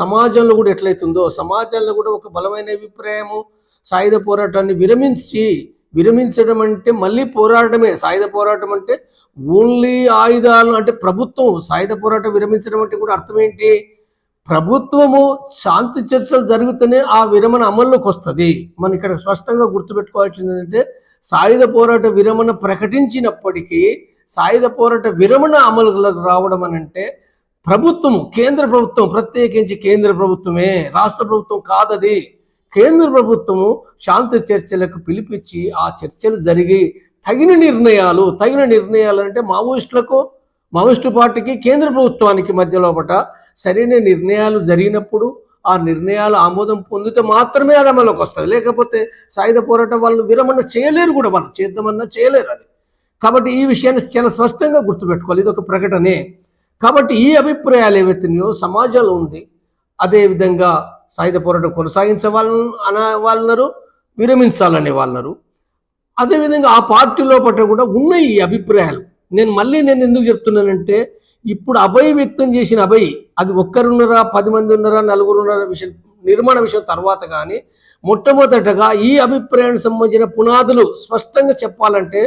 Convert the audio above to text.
సమాజంలో కూడా ఎట్లయితుందో సమాజంలో కూడా ఒక బలమైన అభిప్రాయము సాయుధ పోరాటాన్ని విరమించి విరమించడం అంటే మళ్ళీ పోరాటమే. సాయుధ పోరాటం అంటే ఓన్లీ ఆయుధాలు అంటే ప్రభుత్వం సాయుధ పోరాటం విరమించడం అంటే కూడా అర్థం ఏంటి? ప్రభుత్వము శాంతి చర్చలు జరుగుతూనే ఆ విరమణ అమల్లోకి వస్తుంది. మనం ఇక్కడ స్పష్టంగా గుర్తుపెట్టుకోవాల్సింది ఏంటంటే సాయుధ పోరాట విరమణ ప్రకటించినప్పటికీ సాయుధ పోరాట విరమణ అమలులోకి రావడం అని అంటే ప్రభుత్వము కేంద్ర ప్రభుత్వం ప్రత్యేకించి కేంద్ర ప్రభుత్వమే రాష్ట్ర ప్రభుత్వం కాదది. కేంద్ర ప్రభుత్వము శాంతి చర్చలకు పిలిపించి ఆ చర్చలు జరిగి తగిన నిర్ణయాలు తగిన నిర్ణయాలు అంటే మావోయిస్టులకు మావోయిస్టు పార్టీకి కేంద్ర ప్రభుత్వానికి మధ్యలోపట సరైన నిర్ణయాలు జరిగినప్పుడు ఆ నిర్ణయాలు ఆమోదం పొందితే మాత్రమే అది అమలుకి వస్తుంది. లేకపోతే సాయుధ పోరాటం వాళ్ళు విరమణ చేయలేరు కూడా వాళ్ళు చేద్దామన్నా చేయలేరు అది. కాబట్టి ఈ విషయాన్ని చాలా స్పష్టంగా గుర్తుపెట్టుకోవాలి. ఇది ఒక ప్రకటనే. కాబట్టి ఈ అభిప్రాయాలు ఏవైతున్నాయో సమాజంలో ఉంది అదేవిధంగా సాయుధ పోరాటం కొనసాగించే వాళ్ళని అన వాళ్ళన్నారు విరమించాలనే వాళ్ళన్నారు. అదేవిధంగా ఆ పార్టీ లోపల కూడా ఉన్నాయి ఈ అభిప్రాయాలు. నేను మళ్ళీ నేను ఎందుకు చెప్తున్నానంటే ఇప్పుడు అభయ వ్యక్తం చేసిన అభయ్ అది ఒక్కరున్నరా పది మంది ఉన్నారా నలుగురు ఉన్నారా విషయం నిర్మాణ విషయం తర్వాత కానీ మొట్టమొదటగా ఈ అభిప్రాయానికి సంబంధించిన పునాదులు స్పష్టంగా చెప్పాలంటే